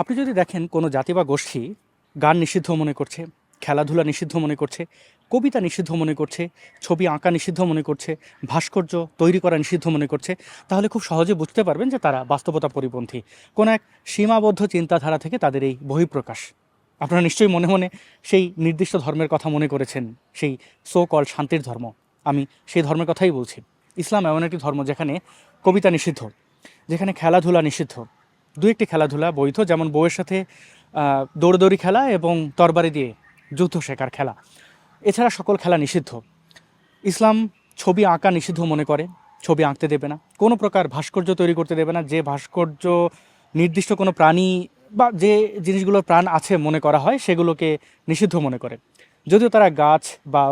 আপনি যদি দেখেন কোনো জাতি বা গোষ্ঠী গান নিষিদ্ধ মনে করছে, খেলাধুলা নিষিদ্ধ মনে করছে, কবিতা নিষিদ্ধ মনে করছে, ছবি আঁকা নিষিদ্ধ মনে করছে, ভাস্কর্য তৈরি করা নিষিদ্ধ মনে করছে, তাহলে খুব সহজে বুঝতে পারবেন যে তারা বাস্তবতা পরিপন্থী। কোনো এক সীমাবদ্ধ চিন্তাধারা থেকে তাদের এই বহিঃপ্রকাশ। আপনারা নিশ্চয়ই মনে মনে সেই নির্দিষ্ট ধর্মের কথা মনে করেছেন, সেই সো কল শান্তির ধর্ম। আমি সেই ধর্মের কথাই বলছি। ইসলাম এমন একটি ধর্ম যেখানে কবিতা নিষিদ্ধ, যেখানে খেলাধুলা নিষিদ্ধ দু একটি খেলাধুলা বৈধ, যেমন বউয়ের সাথে দৌড়দৌড়ি খেলা এবং তরবারি দিয়ে যুদ্ধ শেখার খেলা। এছাড়া সকল খেলা নিষিদ্ধ। ইসলাম ছবি আঁকা নিষিদ্ধ মনে করে, ছবি আঁকতে দেবে না। কোনো প্রকার ভাস্কর্য তৈরি করতে দেবে না। যে ভাস্কর্য নির্দিষ্ট কোনো প্রাণী বা যে জিনিসগুলোর প্রাণ আছে মনে করা হয়, সেগুলোকে নিষিদ্ধ মনে করে। যদিও তারা গাছ বা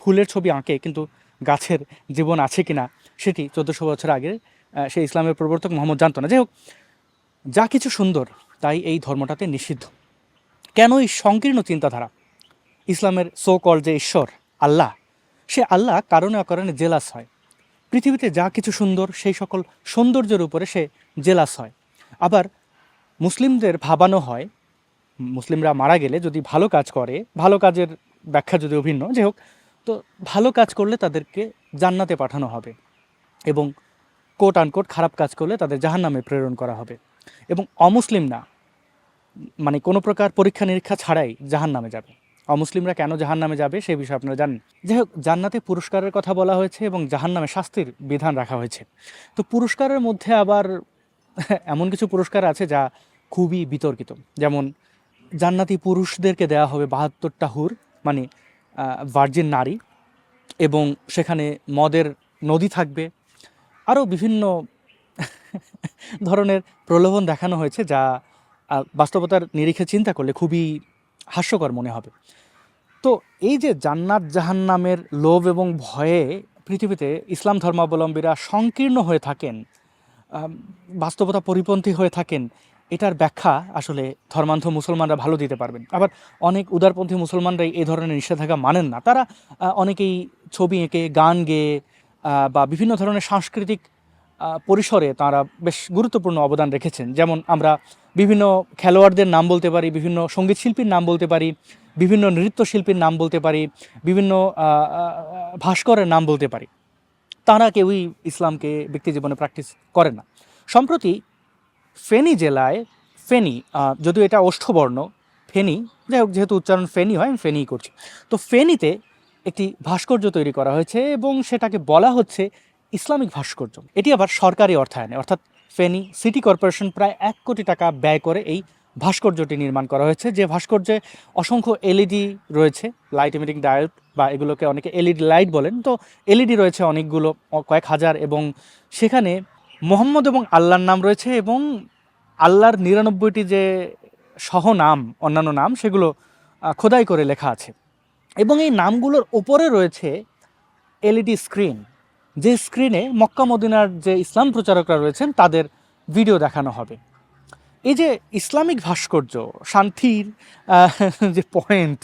ফুলের ছবি আঁকে, কিন্তু গাছের জীবন আছে কিনা, সেটি চোদ্দোশো বছর আগে সেই ইসলামের প্রবর্তক মোহাম্মদ জানতো না। যাই হোক যা কিছু সুন্দর, তাই এই ধর্মটাতে নিষিদ্ধ। কেন এই সংকীর্ণ চিন্তাধারা? ইসলামের সো কল যে ঈশ্বর, আল্লাহ, সে আল্লাহ কারণে অকারণে জেলাস হয়। পৃথিবীতে যা কিছু সুন্দর, সেই সকল সৌন্দর্যের উপরে সে জেলাস হয়। আবার মুসলিমদের ভাবানো হয়, মুসলিমরা মারা গেলে যদি ভালো কাজ করে, ভালো কাজের ব্যাখ্যা যদি অভিন্ন যাই হোক, তো ভালো কাজ করলে তাদেরকে জান্নাতে পাঠানো হবে এবং কোট আনকোট খারাপ কাজ করলে তাদের জাহান্নামে প্রেরণ করা হবে। এবং অমুসলিম না। মানে কোনো প্রকার পরীক্ষা নিরীক্ষা ছাড়াই জাহান নামে যাবে। অমুসলিমরা কেন জাহান নামে যাবে সেই বিষয়ে আপনারা জানেন। যাই হোক, জান্নাতে পুরস্কারের কথা বলা হয়েছে এবং জাহান নামে শাস্তির বিধান রাখা হয়েছে। তো পুরস্কারের মধ্যে আবার এমন কিছু পুরস্কার আছে যা খুবই বিতর্কিত। যেমন, জান্নাতি পুরুষদেরকে দেওয়া হবে বাহাত্তরটা হুর মানে ভার্জিন নারী এবং সেখানে মদের নদী থাকবে। আরও বিভিন্ন ধরনের প্রলোভন দেখানো হয়েছে যা বাস্তবতার নিরিখে চিন্তা করলে খুবই হাস্যকর মনে হবে। তো এই যে জান্নাত জাহান্নামের লোভ এবং ভয়ে পৃথিবীতে ইসলাম ধর্মাবলম্বীরা সংকীর্ণ হয়ে থাকেন বাস্তবতা পরিপন্থী হয়ে থাকেন, এটার ব্যাখ্যা আসলে ধর্মান্ধ মুসলমানরা ভালো দিতে পারবেন। আবার অনেক উদারপন্থী মুসলমানরাই এই ধরনের নিষেধাজ্ঞা মানেন না। তারা অনেকেই ছবি এঁকে, গান গেয়ে বা বিভিন্ন ধরনের সাংস্কৃতিক পরিসরে তারা বেশ গুরুত্বপূর্ণ অবদান রেখেছেন। যেমন আমরা বিভিন্ন খেলোয়াড়দের নাম বলতে পারি, বিভিন্ন সংগীত শিল্পীর নাম বলতে পারি, বিভিন্ন নৃত্যশিল্পীর নাম বলতে পারি, বিভিন্ন ভাস্করের নাম বলতে পারি। তারা কেউই ইসলামকে ব্যক্তিজীবনে প্র্যাকটিস করেন না। সম্প্রতি ফেনী জেলায়, ফেনী যদিও এটা ওষ্ঠবর্ণ ফেনী, যাই হোক, যেহেতু উচ্চারণ ফেনী হয়, আমি ফেনীই করছি। তো ফেনীতে একটি ভাস্কর্য তৈরি করা হয়েছে এবং সেটাকে বলা হচ্ছে ইসলামিক ভাস্কর্য। এটি আবার সরকারি অর্থায়নে। অর্থাৎ ফেনী সিটি কর্পোরেশন প্রায় এক কোটি টাকা ব্যয় করে এই ভাস্কর্যটি নির্মাণ করা হয়েছে। যে ভাস্কর্যে অসংখ্য এলইডি রয়েছে, লাইট ইমিটিং ডায়োড বা এগুলোকে অনেকে এলইডি লাইট বলেন। তো এলইডি রয়েছে অনেকগুলো কয়েক হাজার এবং সেখানে মোহাম্মদ এবং আল্লাহর নাম রয়েছে এবং আল্লাহর নিরানব্বইটি যে সহ নাম, অন্যান্য নাম, সেগুলো খোদাই করে লেখা আছে। এবং এই নামগুলোর ওপরে রয়েছে এলইডি স্ক্রিন। যে স্ক্রিনে মক্কা মদিনার যে ইসলাম প্রচারকরা রয়েছেন, তাদের ভিডিও দেখানো হবে। এই যে ইসলামিক ভাস্কর্য, শান্তির যে পয়েন্ট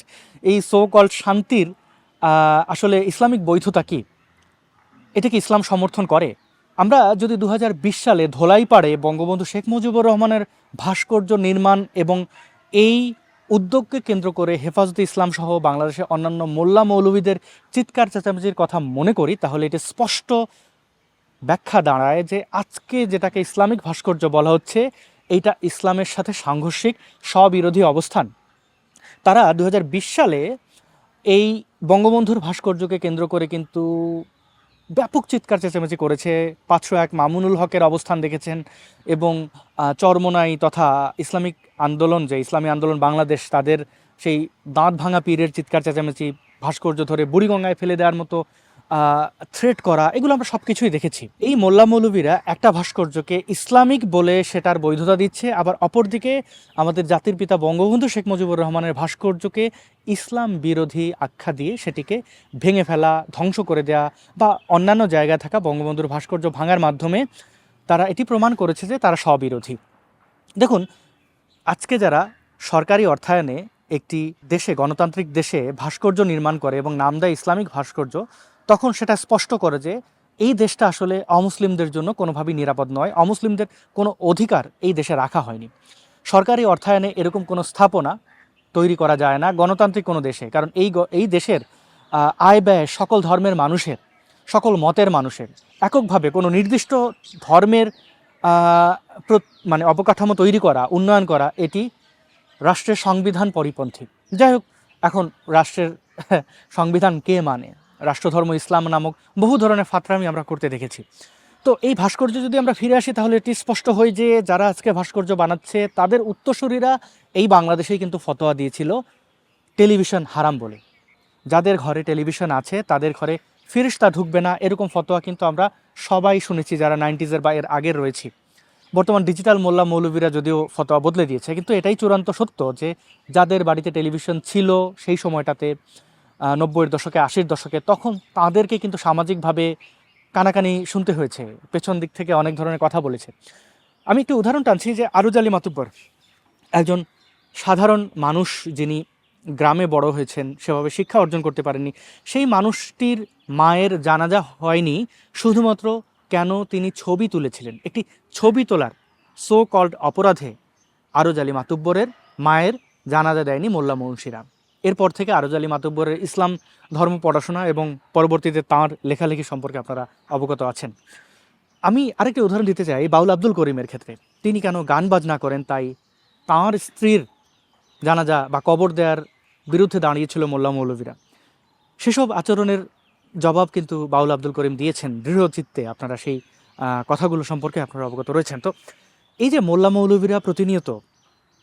এই সো কল শান্তির আসলে ইসলামিক বৈধতা কি? এটা কি ইসলাম সমর্থন করে? আমরা যদি দু হাজার বিশ সালে ধোলাইপাড়ে বঙ্গবন্ধু শেখ মুজিবুর রহমানের ভাস্কর্য নির্মাণ এবং এই উদ্যোগকে কেন্দ্র করে হেফাজতে ইসলাম সহ বাংলাদেশের অন্যান্য মোল্লা মৌলভীদের চিৎকার চেঁচামেচির কথা মনে করি, তাহলে এটি স্পষ্ট ব্যাখ্যা দাঁড়ায় যে আজকে যেটাকে ইসলামিক ভাস্কর্য বলা হচ্ছে, এইটা ইসলামের সাথে সাংঘর্ষিক, স্ববিরোধী অবস্থান। তারা দু হাজার বিশ সালে এই বঙ্গবন্ধুর ভাস্কর্যকে কেন্দ্র করে কিন্তু ব্যাপক চিৎকার চেঁচামেচি করেছে। পাঁচশো এক মামুনুল হকের অবস্থান দেখেছেন এবং চরমনাই তথা ইসলামিক আন্দোলন, যে ইসলামী আন্দোলন বাংলাদেশ, তাদের সেই দাঁত ভাঙা পীরের চিৎকার চেঁচামেচি ভাস্কর্য ধরে বুড়িগঙ্গায় ফেলে দেওয়ার মতো থ্রেট করা, এগুলো আমরা সব কিছুই দেখেছি। এই মোল্লা মৌলবীরা একটা ভাস্কর্যকে ইসলামিক বলে সেটার বৈধতা দিচ্ছে, আবার অপরদিকে আমাদের জাতির পিতা বঙ্গবন্ধু শেখ মুজিবুর রহমানের ভাস্কর্যকে ইসলাম বিরোধী আখ্যা দিয়ে সেটিকে ভেঙে ফেলা, ধ্বংস করে দেয়া বা অন্যান্য জায়গায় থাকা বঙ্গবন্ধুর ভাস্কর্য ভাঙার মাধ্যমে তারা এটি প্রমাণ করেছে যে তারা স্ববিরোধী। দেখুন, আজকে যারা সরকারি অর্থায়নে একটি দেশে, গণতান্ত্রিক দেশে ভাস্কর্য নির্মাণ করে এবং নাম দেয় ইসলামিক ভাস্কর্য তখন সেটা স্পষ্ট করে যে এই দেশটা আসলে অমুসলিমদের জন্য কোনোভাবেই নিরাপদ নয়। অমুসলিমদের কোনো অধিকার এই দেশে রাখা হয়নি। সরকারি অর্থায়নে এরকম কোনো স্থাপনা তৈরি করা যায় না গণতান্ত্রিক কোনো দেশে। কারণ এই এই দেশের আয় ব্যয় সকল ধর্মের মানুষের, সকল মতের মানুষের। এককভাবে কোনো নির্দিষ্ট ধর্মের মানে অবকাঠামো তৈরি করা, উন্নয়ন করা, এটি রাষ্ট্রের সংবিধান পরিপন্থী। যাই হোক, এখন রাষ্ট্রের সংবিধান কে মানে? রাষ্ট্রধর্ম, ইসলাম নামক বহু ধরনের ফাতরামি আমরা করতে দেখেছি। তো এই ভাস্কর্য যদি আমরা ফিরে আসি, তাহলে এটি স্পষ্ট হয় যে যারা আজকে ভাস্কর্য বানাচ্ছে, তাদের উত্তরসূরিরা এই বাংলাদেশেই কিন্তু ফতোয়া দিয়েছিল টেলিভিশন হারাম বলে। যাদের ঘরে টেলিভিশন আছে, তাদের ঘরে ফিরিস্তা ঢুকবে না, এরকম ফতোয়া কিন্তু আমরা সবাই শুনেছি, যারা নাইনটিজের বা এর আগের রয়েছি। বর্তমান ডিজিটাল মোল্লা মৌলবীরা যদিও ফতোয়া বদলে দিয়েছে, কিন্তু এটাই চূড়ান্ত সত্য যে যাদের বাড়িতে টেলিভিশন ছিল সেই সময়টাতে নব্বইয়ের দশকে, আশির দশকে, তখন তাদেরকে কিন্তু সামাজিকভাবে কানাকানি শুনতে হয়েছে। পেছন দিক থেকে অনেক ধরনের কথা বলেছে। আমি একটু উদাহরণ টানছি যে আরুজ আলী মাতুব্বর, একজন সাধারণ মানুষ যিনি গ্রামে বড় হয়েছেন, সেভাবে শিক্ষা অর্জন করতে পারেননি, সেই মানুষটির মায়ের জানাজা হয়নি, শুধুমাত্র কেন তিনি ছবি তুলেছিলেন। একটি ছবি তোলার সো কল্ড অপরাধে আরজ আলী মাতুব্বরের মায়ের জানাজা দেয়নি মোল্লা মুন্সিরাম এরপর থেকে আরজ আলী মাতুব্বরের ইসলাম ধর্ম পড়াশোনা এবং পরবর্তীতে তাঁর লেখালেখি সম্পর্কে আপনারা অবগত আছেন। আমি আরেকটি উদাহরণ দিতে চাই বাউল আব্দুল করিমের ক্ষেত্রে। তিনি কেন গান বাজনা করেন, তাই তাঁর স্ত্রীর জানাজা বা কবর দেওয়ার বিরুদ্ধে দাঁড়িয়েছিল মোল্লা মৌলভীরা। সেসব আচরণের জবাব কিন্তু বাউল আব্দুল করিম দিয়েছেন দৃঢ় চিত্তে আপনারা সেই কথাগুলো সম্পর্কে আপনারা অবগত রয়েছেন। তো এই যে মোল্লা মৌলভীরা প্রতিনিয়ত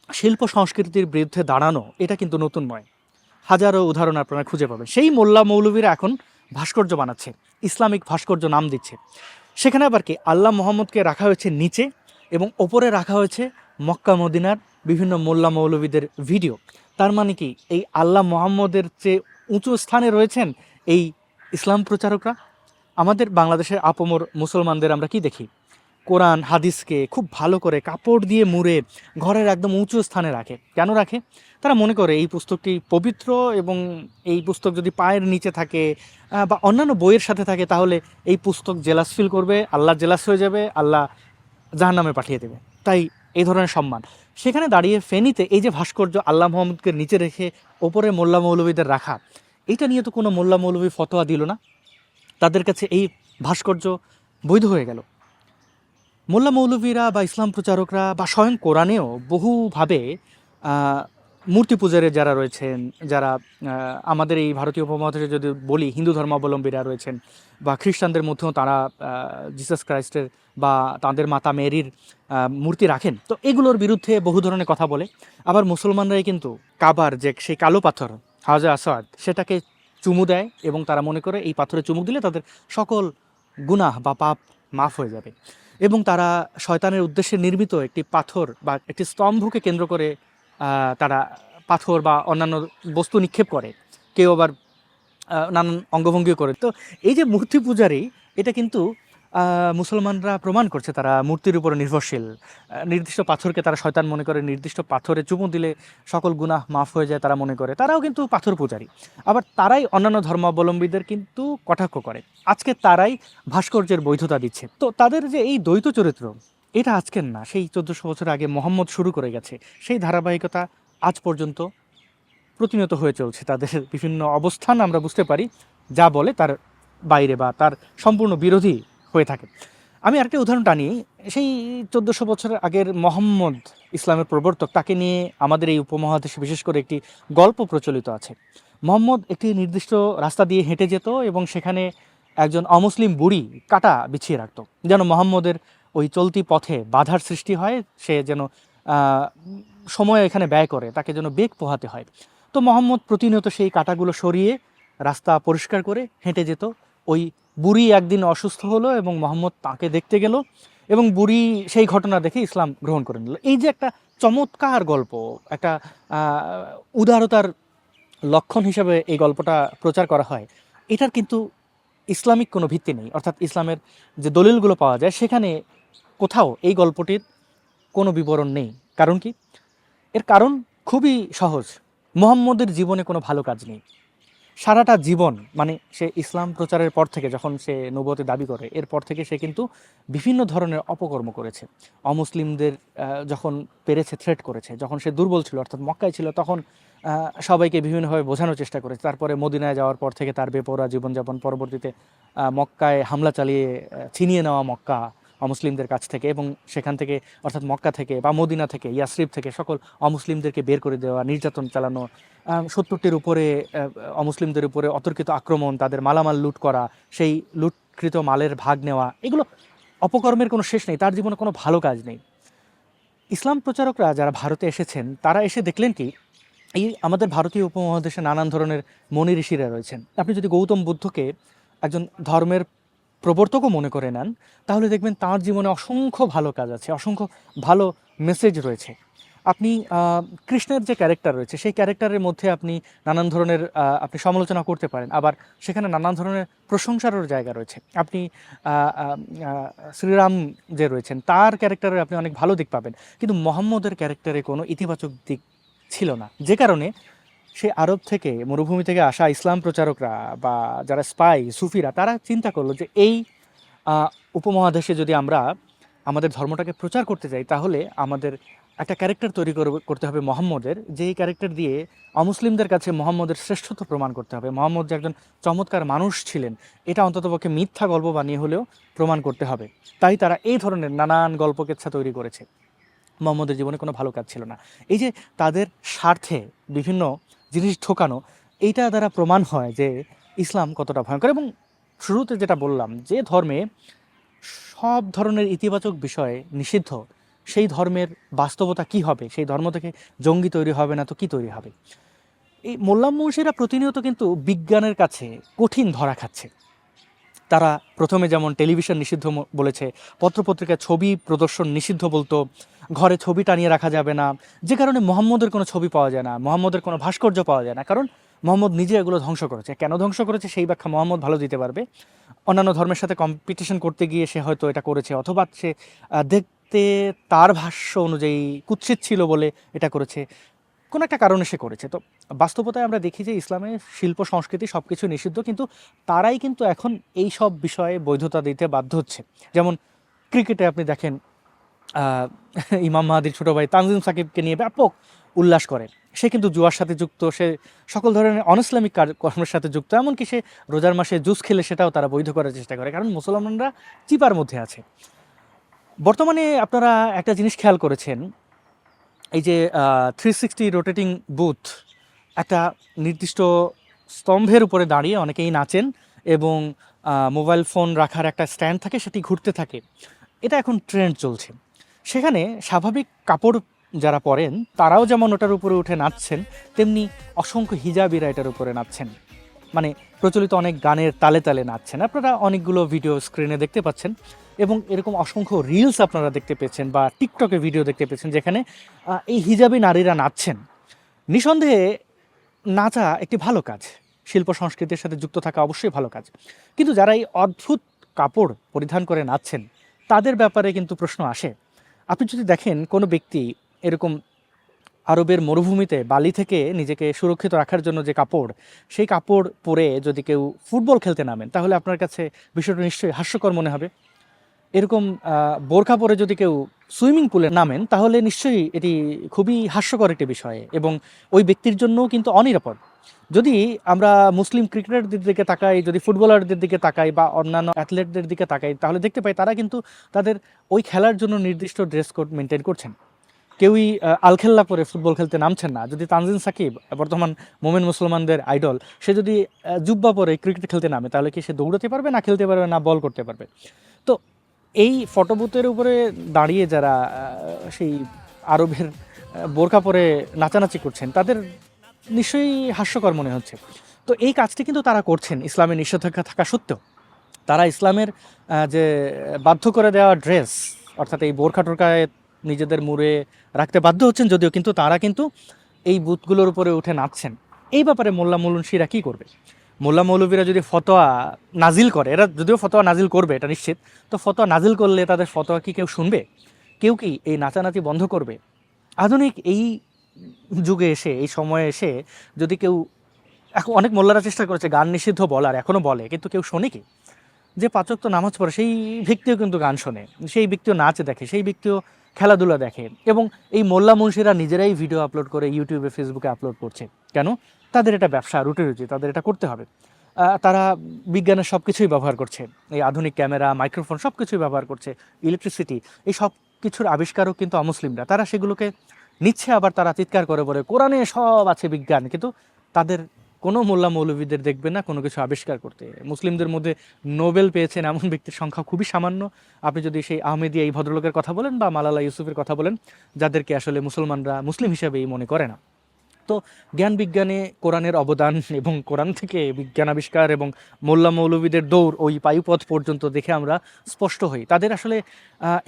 শিল্প সংস্কৃতির বিরুদ্ধে দাঁড়ানো, এটা কিন্তু নতুন নয়। হাজারো উদাহরণ আপনারা খুঁজে পাবেন। সেই মোল্লা মৌলভীরা এখন ভাস্কর্য বানাচ্ছে, ইসলামিক ভাস্কর্য নাম দিচ্ছে। সেখানে আবার কি? আল্লাহ মোহাম্মদকে রাখা হয়েছে নিচে এবং ওপরে রাখা হয়েছে মক্কা মদিনার বিভিন্ন মোল্লা মৌলবীদের ভিডিও। তার মানে কি? এই আল্লাহ মোহাম্মদের চেয়ে উঁচু স্থানে রয়েছেন এই ইসলাম প্রচারকরা। আমাদের বাংলাদেশের আপমর মুসলমানদের আমরা কি দেখি? কোরআন, হাদিসকে খুব ভালো করে কাপড় দিয়ে মুড়ে ঘরের একদম উঁচু স্থানে রাখে। কেন রাখে? তারা মনে করে এই পুস্তকটি পবিত্র এবং এই পুস্তক যদি পায়ের নিচে থাকে বা অন্যান্য বইয়ের সাথে থাকে, তাহলে এই পুস্তক জেলাস ফিল করবে, আল্লাহ জেলাস হয়ে যাবে, আল্লাহ জাহান্নামে পাঠিয়ে দেবে। তাই এই ধরনের সম্মান। সেখানে দাঁড়িয়ে ফেনীতে এই যে ভাস্কর্য আল্লাহ মোহাম্মদকে নিচে রেখে ওপরে মোল্লা মৌলবীদের রাখা, এইটা নিয়ে তো কোনো মোল্লা মৌলবী ফতোয়া দিল না। তাদের কাছে এই ভাস্কর্য বৈধ হয়ে গেল। মোল্লা মৌলবীরা বা ইসলাম প্রচারকরা বা স্বয়ং কোরআনেও বহুভাবে মূর্তি পূজারে যারা রয়েছেন, যারা আমাদের এই ভারতীয় উপমহাদেশে যদি বলি, হিন্দু ধর্মাবলম্বীরা রয়েছেন বা খ্রিস্টানদের মধ্যেও তারা জিসাস ক্রাইস্টের বা তাদের মাতা মেরির মূর্তি রাখেন। তো এগুলোর বিরুদ্ধে বহু ধরনের কথা বলে। আবার মুসলমানরাই কিন্তু কাবার যে সেই কালো পাথর হাজা আসাদ, সেটাকে চুমু দেয় এবং তারা মনে করে এই পাথরে চুমুক দিলে তাদের সকল গুনাহ বা পাপ মাফ হয়ে যাবে। এবং তারা শয়তানের উদ্দেশ্যে নির্মিত একটি পাথর বা একটি স্তম্ভকে কেন্দ্র করে তারা পাথর বা অন্যান্য বস্তু নিক্ষেপ করে। কেউ আবার নানান অঙ্গভঙ্গিও করে। তো এই যে মূর্তি পূজারী, এটা কিন্তু মুসলমানরা প্রমাণ করছে তারা মূর্তির উপর নির্ভরশীল। নির্দিষ্ট পাথরকে তারা শয়তান মনে করে, নির্দিষ্ট পাথরে চুমু দিলে সকল গুনাহ মাফ হয়ে যায় তারা মনে করে। তারাও কিন্তু পাথর পূজারী। আবার তারাই অন্যান্য ধর্মাবলম্বীদের কিন্তু কটাক্ষ করে। আজকে তারাই ভাস্কর্যের বৈধতা দিচ্ছে। তো তাদের যে এই দ্বৈত চরিত্র, এটা আজকের না। সেই চোদ্দশো বছর আগে মোহাম্মদ শুরু করে গেছে। সেই ধারাবাহিকতা আজ পর্যন্ত প্রতিনিয়ত হয়ে চলছে। তাদের বিভিন্ন অবস্থান আমরা বুঝতে পারি। যা বলে তার বাইরে বা তার সম্পূর্ণ বিরোধী হয়ে থাকে। আমি আরেকটা উদাহরণ টানি। সেই চোদ্দোশো বছর আগের মোহাম্মদ ইসলামের প্রবর্তক, তাকে নিয়ে আমাদের এই উপমহাদেশে বিশেষ করে একটি গল্প প্রচলিত আছে। মোহাম্মদ একটি নির্দিষ্ট রাস্তা দিয়ে হেঁটে যেত এবং সেখানে একজন অমুসলিম বুড়ি কাটা বিছিয়ে রাখত। যেন মোহাম্মদের ওই চলতি পথে বাধার সৃষ্টি হয়, সে যেন সময় এখানে ব্যয় করে, তাকে যেন বেগ পোহাতে হয়। তো মোহাম্মদ প্রতিনিয়ত সেই কাটাগুলো সরিয়ে রাস্তা পরিষ্কার করে হেঁটে যেত। ওই বুড়ি একদিন অসুস্থ হলো এবং মোহাম্মদ তাকে দেখতে গেল এবং বুড়ি সেই ঘটনা দেখে ইসলাম গ্রহণ করে নিল। এই যে একটা চমৎকার গল্প, একটা উদারতার লক্ষণ হিসাবে এই গল্পটা প্রচার করা হয়, এটার কিন্তু ইসলামিক কোনো ভিত্তি নেই। অর্থাৎ ইসলামের যে দলিলগুলো পাওয়া যায়, সেখানে কোথাও এই গল্পটির কোনো বিবরণ নেই। কারণ কি? এর কারণ খুবই সহজ। মোহাম্মদের জীবনে কোনো ভালো কাজ নেই। সারাটা জীবন মানে সে ইসলাম প্রচারের পর থেকে যখন সে নবতে দাবি করে, এরপর থেকে সে কিন্তু বিভিন্ন ধরনের অপকর্ম করেছে। অমুসলিমদের যখন পেরেছে থ্রেট করেছে, যখন সে দুর্বল ছিল, অর্থাৎ মক্কায় ছিল, তখন সবাইকে বিভিন্নভাবে বোঝানোর চেষ্টা করেছে। তারপরে মদিনায় যাওয়ার পর থেকে তার বেপরোয়া জীবনযাপন, পরবর্তীতে মক্কায় হামলা চালিয়ে ছিনিয়ে নেওয়া মক্কা। অমুসলিমদের কাছ থেকে এবং সেখান থেকে, অর্থাৎ মক্কা থেকে বা মদিনা থেকে ইয়াসরিফ থেকে সকল অমুসলিমদেরকে বের করে দেওয়া, নির্যাতন চালানো সত্তরটির উপরে অমুসলিমদের উপরে অতর্কিত আক্রমণ, তাদের মালামাল লুট করা, সেই লুটকৃত মালের ভাগ নেওয়া, এগুলো অপকর্মের কোনো শেষ নেই, তার জীবনে কোনো ভালো কাজ নেই। ইসলাম প্রচারকরা যারা ভারতে এসেছেন, তারা এসে দেখলেন কি, এই আমাদের ভারতীয় উপমহাদেশে নানান ধরনের মনি ঋষিরা রয়েছেন। আপনি যদি গৌতম বুদ্ধকে একজন ধর্মের প্রবর্তকও মনে করে নেন, তাহলে দেখবেন তার জীবনে অসংখ্য ভালো কাজ আছে, অসংখ্য ভালো মেসেজ রয়েছে। আপনি কৃষ্ণের যে ক্যারেক্টার রয়েছে, সেই ক্যারেক্টারের মধ্যে আপনি নানান ধরনের আপনি সমালোচনা করতে পারেন। আবার সেখানে নানান ধরনের প্রশংসারও জায়গা রয়েছে। আপনি শ্রীরাম যে রয়েছেন, তার ক্যারেক্টারে আপনি অনেক ভালো দিক পাবেন। কিন্তু মোহাম্মদের ক্যারেক্টারে কোনো ইতিবাচক দিক ছিল না। যে কারণে সে আরব থেকে, মরুভূমি থেকে আসা ইসলাম প্রচারকরা বা যারা স্পাই সুফিরা, তারা চিন্তা করল যে এই উপমহাদেশে যদি আমরা আমাদের ধর্মটাকে প্রচার করতে চাই তাহলে আমাদের একটা ক্যারেক্টার তৈরি করতে হবে মোহাম্মদের। যেই ক্যারেক্টার দিয়ে অমুসলিমদের কাছে মোহাম্মদের শ্রেষ্ঠত্ব প্রমাণ করতে হবে। মোহাম্মদ যে একজন চমৎকার মানুষ ছিলেন, এটা অন্ততপক্ষে মিথ্যা গল্প বানিয়ে হলেও প্রমাণ করতে হবে। তাই তারা এই ধরনের নানান গল্পকেচ্ছা তৈরি করেছে। মোহাম্মদের জীবনে কোনো ভালো কাজ ছিল না। এই যে তাদের স্বার্থে বিভিন্ন জিনিস ঠোকানো, এইটা দ্বারা প্রমাণ হয় যে ইসলাম কতটা ভয়ঙ্কর এবং শুরুতে যেটা বললাম যে ধর্মে সব ধরনের ইতিবাচক বিষয়ে নিষিদ্ধ, সেই ধর্মের বাস্তবতা কি হবে? সেই ধর্ম থেকে জঙ্গি তৈরি হবে না তো কি তৈরি হবে? এই মোল্লাম মহর্ষিরা প্রতিনিয়ত কিন্তু বিজ্ঞানের কাছে কঠিন ধরা খাচ্ছে। তারা প্রথমে যেমন টেলিভিশন নিষিদ্ধ বলেছে পত্রপত্রিকায় ছবি প্রদর্শন নিষিদ্ধ বলতো, ঘরে ছবি টানিয়ে রাখা যাবে না। যে কারণে মোহাম্মদের কোনো ছবি পাওয়া যায় না, মোহাম্মদের কোনো ভাস্কর্য পাওয়া যায় না। কারণ মোহাম্মদ নিজে এগুলো ধ্বংস করেছে। কেন ধ্বংস করেছে সেই ব্যাখ্যা মোহাম্মদ ভালো দিতে পারবে। অন্যান্য ধর্মের সাথে কম্পিটিশন করতে গিয়ে সে হয়তো এটা করেছে, অথবা সে দেখতে তার ভাষ্য অনুযায়ী কুৎসিত ছিল বলে এটা করেছে। কোনো একটা কারণে সে করেছে। তো বাস্তবতায় আমরা দেখি যে ইসলামে শিল্প, সংস্কৃতি সব কিছু নিষিদ্ধ, কিন্তু তারাই কিন্তু এখন এই সব বিষয়ে বৈধতা দিতে বাধ্য হচ্ছে। যেমন ক্রিকেটে আপনি দেখেন ইমাম মাহাদির ছোট ভাই তানজিম সাকিবকে নিয়ে ব্যাপক উল্লাস করে। সে কিন্তু জুয়ার সাথে যুক্ত, সে সকল ধরনের অনইসলামিক কর্মের সাথে যুক্ত, এমনকি সে রোজার মাসে জুস খেলে সেটাও তারা বৈধ করার চেষ্টা করে, কারণ মুসলমানরা চিপার মধ্যে আছে। বর্তমানে আপনারা একটা জিনিস খেয়াল করেছেন এই যে থ্রি সিক্সটি রোটেটিং বুথ একটা নির্দিষ্ট স্তম্ভের উপরে দাঁড়িয়ে অনেকেই নাচেন এবং মোবাইল ফোন রাখার একটা স্ট্যান্ড থাকে, সেটি ঘুরতে থাকে। এটা এখন ট্রেন্ড চলছে। সেখানে স্বাভাবিক কাপড় যারা পরেন, তারাও যেমন ওটার উপরে উঠে নাচছেন, তেমনি অসংখ্য হিজাবিরা এটার উপরে নাচছেন। মানে প্রচলিত অনেক গানের তালে তালে নাচছেন। আপনারা অনেকগুলো ভিডিও স্ক্রিনে দেখতে পাচ্ছেন এবং এরকম অসংখ্য রিলস আপনারা দেখতে পেয়েছেন বা টিকটকে ভিডিও দেখতে পেয়েছেন যেখানে এই হিজাবি নারীরা নাচছেন। নিঃসন্দেহে নাচা একটি ভালো কাজ। শিল্প সংস্কৃতির সাথে যুক্ত থাকা অবশ্যই ভালো কাজ। কিন্তু যারা এই অদ্ভুত কাপড় পরিধান করে নাচছেন, তাদের ব্যাপারে কিন্তু প্রশ্ন আসে। আপনি যদি দেখেন কোনো ব্যক্তি এরকম আরবের মরুভূমিতে বালি থেকে নিজেকে সুরক্ষিত রাখার জন্য যে কাপড়, সেই কাপড় পরে যদি কেউ ফুটবল খেলতে নামেন, তাহলে আপনার কাছে বিষয়টা নিশ্চয়ই হাস্যকর মনে হবে। এরকম বোরখা পরে যদি কেউ সুইমিং পুলে নামেন, তাহলে নিশ্চয়ই এটি খুবই হাস্যকর একটি বিষয় এবং ওই ব্যক্তির জন্য কিন্তু অনিরাপদ। যদি আমরা মুসলিম ক্রিকেটারদের দিকে তাকাই, যদি ফুটবলারদের দিকে তাকাই বা অন্যান্য অ্যাথলেটদের দিকে তাকাই, তাহলে দেখতে পাই তারা কিন্তু তাদের ওই খেলার জন্য নির্দিষ্ট ড্রেস কোড মেনটেন করছেন। কেউই আলখেল্লা পরে ফুটবল খেলতে নামছেন না। যদি তানজিন সাকিব, বর্তমান মোমেন মুসলমানদের আইডল, সে যদি জুব্বা পরে ক্রিকেট খেলতে নামে, তাহলে কি সে দৌড়াতে পারবে না খেলতে পারবে না বল করতে পারবে? তো এই ফটোবুথের উপরে দাঁড়িয়ে যারা সেই আরবের বোরকা পরে নাচানাচি করছেন, তাদের নিশ্চয়ই হাস্যকর মনে হচ্ছে। তো এই কাজটি কিন্তু তারা করছেন ইসলামের নিষেধাজ্ঞা থাকা সত্ত্বেও। তারা ইসলামের যে বাধ্য করে দেওয়া ড্রেস অর্থাৎ এই বোরখা টোরকায় নিজেদের মুড়ে রাখতে বাধ্য হচ্ছেন যদিও কিন্তু তারা কিন্তু এই বুথগুলোর উপরে উঠে নাচছেন। এই ব্যাপারে মোল্লা মুলুনশিরা কী করবে? মোল্লা মৌলবীরা যদি ফতোয়া নাজিল করে, এরা যদিও ফতোয়া নাজিল করবে, এটা নিশ্চিত, তো ফতোয়া নাজিল করলে তাদের ফতোয়া কি কেউ শুনবে? কেউ কি এই নাচানাচি বন্ধ করবে? আধুনিক এই যুগে এসে, এই সময়ে এসে যদি কেউ, এখন অনেক মোল্লারা চেষ্টা করেছে, গান নিষিদ্ধ বলার এখনও বলে, কিন্তু কেউ শোনে কি? যে পাচক তো নামাজ পড়ে, সেই ব্যক্তিও কিন্তু গান শোনে, সেই ব্যক্তিও নাচ দেখে, সেই ব্যক্তিও খেলাধুলা দেখে এবং এই মোল্লা মুন্সিরা নিজেরাই ভিডিও আপলোড করে ইউটিউবে ফেসবুকে আপলোড করছে। কেন? তাদের এটা ব্যবসা, রুটি রুজি, তাদের এটা করতে হবে। তারা বিজ্ঞানের সব কিছুই ব্যবহার করছে। এই আধুনিক ক্যামেরা মাইক্রোফোন সব কিছুই ব্যবহার করছে ইলেকট্রিসিটি এই সব কিছুর আবিষ্কারও কিন্তু অমুসলিমরা। তারা সেগুলোকে নিচ্ছে, আবার তারা চিৎকার করে বলে, কোরআনে সব আছে বিজ্ঞান। কিন্তু তাদের কোনো মোল্লা মৌলবীদের দেখবে না, কোনো কিছু আবিষ্কার করতে। মুসলিমদের মধ্যে নোবেল পেয়েছেন এমন ব্যক্তির সংখ্যা খুবই সামান্য। আপনি যদি সেই আহমেদিয়া এই ভদ্রলোকের কথা বলেন বা মালালা ইউসুফের কথা বলেন, যাদেরকে আসলে মুসলমানরা মুসলিম হিসেবেই মনে করে না। তো জ্ঞান বিজ্ঞানে কোরআনের অবদান এবং কোরআন থেকে বিজ্ঞান আবিষ্কার এবং মোল্লা মৌলবীদের দৌড় ওই পায়ুপথ পর্যন্ত দেখে আমরা স্পষ্ট হই। তাদের আসলে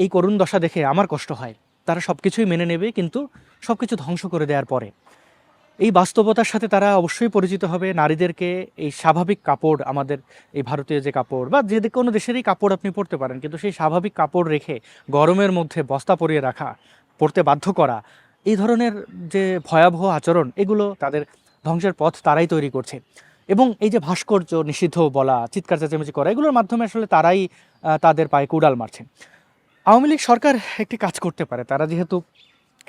এই করুণ দশা দেখে আমার কষ্ট হয়। তারা সব কিছুই মেনে নেবে, কিন্তু সব কিছু ধ্বংস করে দেওয়ার পরে। এই বাস্তবতার সাথে তারা অবশ্যই পরিচিত হবে। নারীদেরকে এই স্বাভাবিক কাপড়, আমাদের এই ভারতীয় যে কাপড় বা যে কোনো দেশেরই কাপড় আপনি পরতে পারেন, কিন্তু সেই স্বাভাবিক কাপড় রেখে গরমের মধ্যে বস্তা পরিয়ে রাখা, পরতে বাধ্য করা, এই ধরনের যে ভয়াবহ আচরণ, এগুলো তাদের ধ্বংসের পথ তারাই তৈরি করছে। এবং এই যে ভাস্কর্য, নিষিদ্ধ বলা, চিৎকার, চেঁচামেচি করা, এগুলোর মাধ্যমে আসলে তারাই তাদের পায়ে কুড়াল মারছে। আওয়ামী লীগ সরকার একটি কাজ করতে পারে। তারা যেহেতু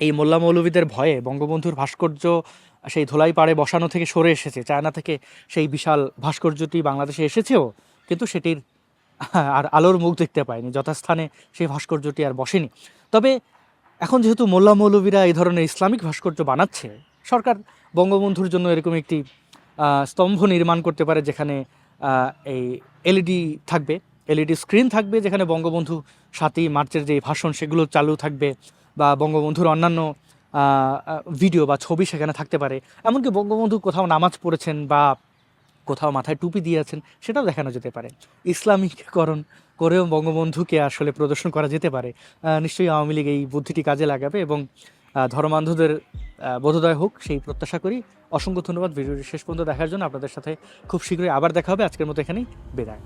এই মোল্লা মৌলবীদের ভয়ে বঙ্গবন্ধুর ভাস্কর্য সেই ধোলাই পাড়ে বসানো থেকে সরে এসেছে। চায়না থেকে সেই বিশাল ভাস্কর্যটি বাংলাদেশে এসেছেও, কিন্তু সেটির আর আলোর মুখ দেখতে পায়নি। যথাস্থানে সেই ভাস্কর্যটি আর বসেনি। তবে এখন যেহেতু মোল্লা মৌলবীরা এই ধরনের ইসলামিক ভাস্কর্য বানাচ্ছে, সরকার বঙ্গবন্ধুর জন্য এরকম একটি স্তম্ভ নির্মাণ করতে পারে যেখানে এই এলইডি থাকবে, এলইডি স্ক্রিন থাকবে যেখানে বঙ্গবন্ধু সাতই মার্চের যে ভাষণ, সেগুলো চালু থাকবে। বা বঙ্গবন্ধুর অন্যান্য ভিডিও বা ছবি সেখানে থাকতে পারে। এমনকি বঙ্গবন্ধু কোথাও নামাজ পড়েছেন বা কোথাও মাথায় টুপি দিয়েছেন সেটাও দেখানো যেতে পারে। ইসলামিকরণ করেও বঙ্গবন্ধুকে আসলে প্রদর্শন করা যেতে পারে। নিশ্চয়ই আওয়ামী লীগ এই বুদ্ধিটি কাজে লাগাবে এবং ধর্মান্ধদের বোধোদয় হোক সেই প্রত্যাশা করি। অসংখ্য ধন্যবাদ, ভিডিওটি শেষ পর্যন্ত দেখার জন্য। আপনাদের সাথে খুব শীঘ্রই আবার দেখা হবে। আজকের মতো এখানেই বিদায়।